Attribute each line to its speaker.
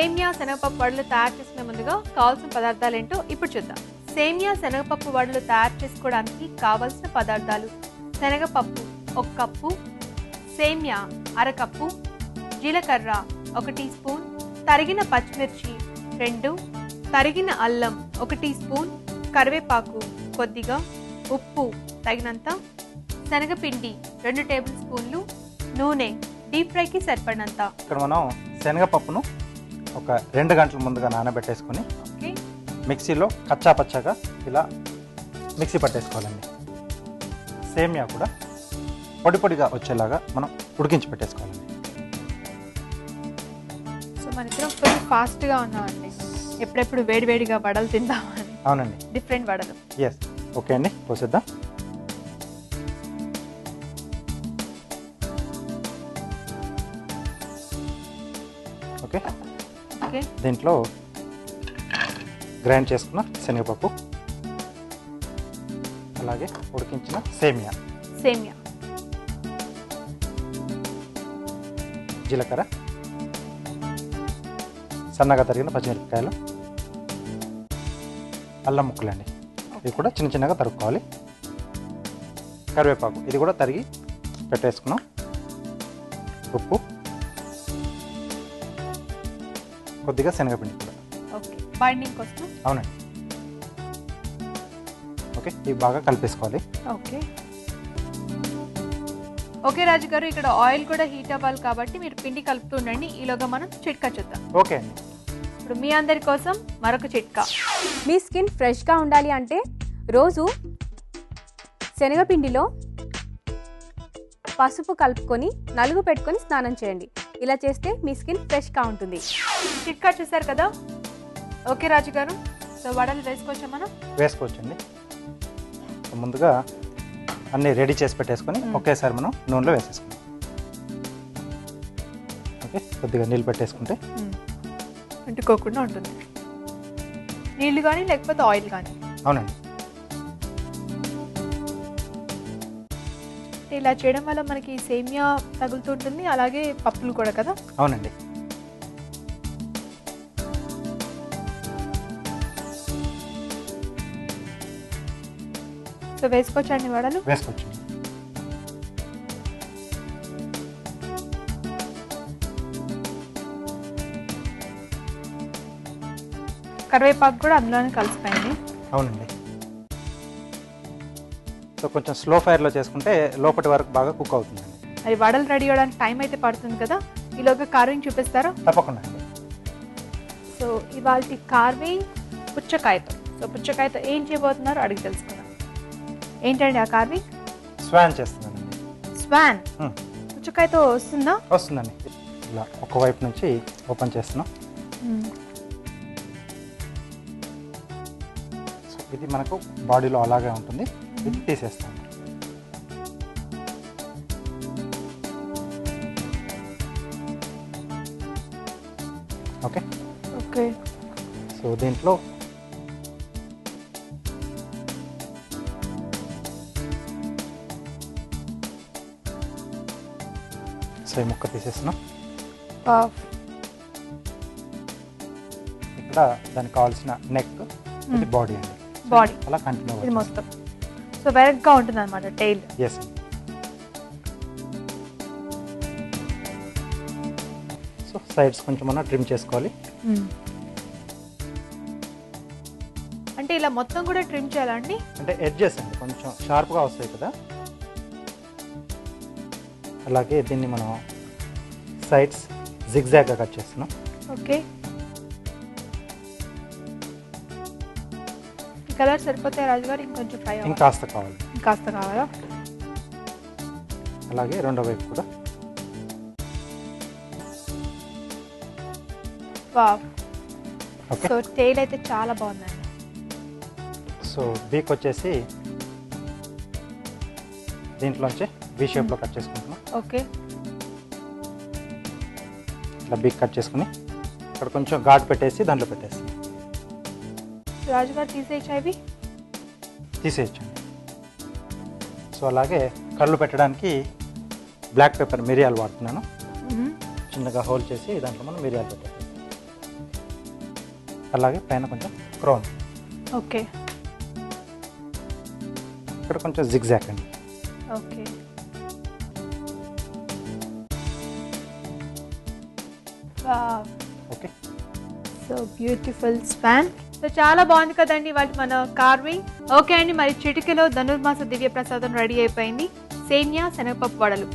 Speaker 1: సేమియా శనగపప్పు వడలు తయారు చేసుకునే ముందుగా కావాల్సిన పదార్థాలు ఏంటో ఇప్పుడు చూద్దాం. సేమియా శనగపప్పు వడలు తయారు చేసుకోవడానికి కావలసిన పదార్థాలు శనగపప్పు ఒక కప్పు సేమియా అరకప్పు జీలకర్ర ఒక టీ స్పూన్ తరిగిన పచ్చిమిర్చి రెండు తరిగిన అల్లం ఒక టీ స్పూన్ కరివేపాకు కొద్దిగా ఉప్పు తగినంత శనగపిండి రెండు టేబుల్ స్పూన్లు నూనె డీప్ ఫ్రైకి సరిపడినంత.
Speaker 2: ఇక్కడ మనం శనగపప్పును ఒక రెండు గంటల ముందుగా నానబెట్టేసుకొని మిక్సీలో కచ్చా పచ్చగా ఇలా మిక్సీ పట్టేసుకోవాలండి. సేమియా కూడా పొడి పొడిగా వచ్చేలాగా మనం ఉడికించి పెట్టేసుకోవాలండి
Speaker 1: సో మన ఇద్దరం ఫాస్ట్గా ఉన్నామండి. ఎప్పుడెప్పుడు వేడివేడిగా వడలు తిందామని.
Speaker 2: అవునండి.
Speaker 1: డిఫరెంట్ వడలు.
Speaker 2: ఎస్ ఓకే అండి. పోసేద్దాం. ఓకే. దీంట్లో గ్రైండ్ చేసుకున్న శనగపప్పు అలాగే ఉడికించిన సేమియా.
Speaker 1: సేమియా.
Speaker 2: జీలకర్ర సన్నగా తరిగిన పచ్చిమిరపకాయలు అల్లం ముక్కలండి. ఇవి కూడా చిన్న చిన్నగా తరుక్కోవాలి. కరివేపాకు ఇది కూడా తరిగి పెట్టేసుకున్నాం. ఉప్పు కొద్దిగా శనగపిండి. కూడా
Speaker 1: ఓకే. బైండింగ్ కోసం?
Speaker 2: అవునండి. ఓకే ఇవి బాగా కలిపేసుకోవాలి.
Speaker 1: ఓకే. ఓకే రాజు గారు ఇక్కడ ఆయిల్ కూడా హీట్ అవ్వాలి కాబట్టి మీరు పిండి కలుపుతూ ఉండండి ఈలోగా మనం చిట్కా చూద్దాం.
Speaker 2: ఓకే అండి.
Speaker 1: ఇప్పుడు మీ అందరి కోసం మరొక చిట్కా.
Speaker 3: మీ స్కిన్ ఫ్రెష్గా ఉండాలి అంటే రోజు శనగపిండిలో పసుపు కలుపుకొని నలుగు పెట్టుకొని స్నానం చేయండి. ఇలా చేస్తే మీ స్కిన్ ఫ్రెష్గా ఉంటుంది.
Speaker 1: చిట్కా చూసారు కదా? ఓకే రాజు గారు. సో వడలు వేసుకోవచ్చా మనం?
Speaker 2: వేసుకోవచ్చండి. ముందుగా అన్నీ రెడీ చేసి పెట్టేసుకొని. ఒకేసారి మనం నూనెలో వేసేసుకుందాం. ఓకే కొద్దిగా నీళ్ళు పెట్టేసుకుంటే
Speaker 1: అంటుకోకుండా ఉంటుంది. నీళ్ళు కానీ లేకపోతే ఆయిల్ కానీ
Speaker 2: అవునండి.
Speaker 1: ఇలా చేయడం వల్ల మనకి సేమియా తగులుతుంటుంది అలాగే పప్పులు కూడా కదా?
Speaker 2: అవునండి.
Speaker 1: సో వేసుకోవచ్చండి వడలు?
Speaker 2: వేసుకోవచ్చు.
Speaker 1: కరివేపాకు కూడా అందులోనే కలిసిపోయింది
Speaker 2: అవునండి. సో కొంచెం స్లో ఫైర్లో చేసుకుంటే లోపటి వరకు బాగా కుక్ అవుతుందండి
Speaker 1: అది వడలు రెడీ అవ్వడానికి టైం అయితే పడుతుంది కదా? ఈలోగా కార్వింగ్ చూపిస్తారా?
Speaker 2: తప్పకుండా అండి.
Speaker 1: సో ఇవాళ కార్వింగ్ పుచ్చకాయతో. సో పుచ్చకాయతో ఏం చేయబోతున్నారో? అడిగి తెలుసుకుందాం. ఏంటండి ఆ కార్వింగ్
Speaker 2: స్వాన్ చేస్తున్నానండి
Speaker 1: స్వాన్. పుచ్చకాయతో వస్తుందా?
Speaker 2: వస్తుందండి. ఇలా ఒకవైపు నుంచి ఓపెన్ చేస్తున్నాం. సో ఇది మనకు బాడీలో అలాగే ఉంటుంది. ఇది తీసేస్తాం ఓకే?
Speaker 1: ఓకే.
Speaker 2: సో దీంట్లో సో ఈ ముక్క తీసేస్తున్నాం. ఇక్కడ దానికి కావాల్సిన నెక్ ఇది బాడీ అండి.
Speaker 1: బాడీ
Speaker 2: అలా కంటిన్యూ
Speaker 1: మొత్తం. సో వెరక్గా ఉంటుంది అనమాట టైల్
Speaker 2: ఎస్ సో సైడ్స్ కొంచెం మనం ట్రిమ్ చేసుకోవాలి.
Speaker 1: అంటే ఇలా మొత్తం కూడా ట్రిమ్ చేయాలండి
Speaker 2: అంటే ఎడ్జెస్ అండి కొంచెం షార్ప్గా వస్తాయి కదా. అలాగే దీన్ని మనం సైడ్స్ జిగ్జాగ్గా కట్ చేస్తున్నాం.
Speaker 1: ఓకే. కలర్ సరిపోతాయి రాజు గారు ఇంకొంచెం ఫ్రై
Speaker 2: ఇంకాస్త కావాలి.
Speaker 1: ఇంకాస్త కావాలా?
Speaker 2: అలాగే రెండో వైపు కూడా.
Speaker 1: సో టైల్ అయితే చాలా బాగుందండి.
Speaker 2: సో బీక్ వచ్చేసి దీంట్లోంచి బీ షేప్లో కట్ చేసుకుంటున్నాం.
Speaker 1: ఓకే.
Speaker 2: ఇట్లా బీక్ కట్ చేసుకుని ఇక్కడ కొంచెం ఘాట్ పెట్టేసి దాంట్లో పెట్టేస్తాం
Speaker 1: రాజు గారు తీసేయచ్చా ఇవి
Speaker 2: తీసేయచ్చండి సో అలాగే కళ్ళు పెట్టడానికి బ్లాక్ పెప్పర్ మిరియాలు వాడుతున్నాను. చిన్నగా హోల్ చేసి దాంట్లో మనం మిరియాలు పెట్టేస్తాం. అలాగే పైన కొంచెం క్రౌన్
Speaker 1: ఓకే.
Speaker 2: ఇక్కడ కొంచెం జిగ్జాక్ అండి.
Speaker 1: Okay.
Speaker 2: Okay.
Speaker 1: So beautiful swan so చాలా బాగుంది కదండి వాటి మన కార్వింగ్ ఓకే అండి మరి చిటికలో ధనుర్మాస దివ్య ప్రసాదం రెడీ అయిపోయింది. సేమియా శనగపప్పు వడలు.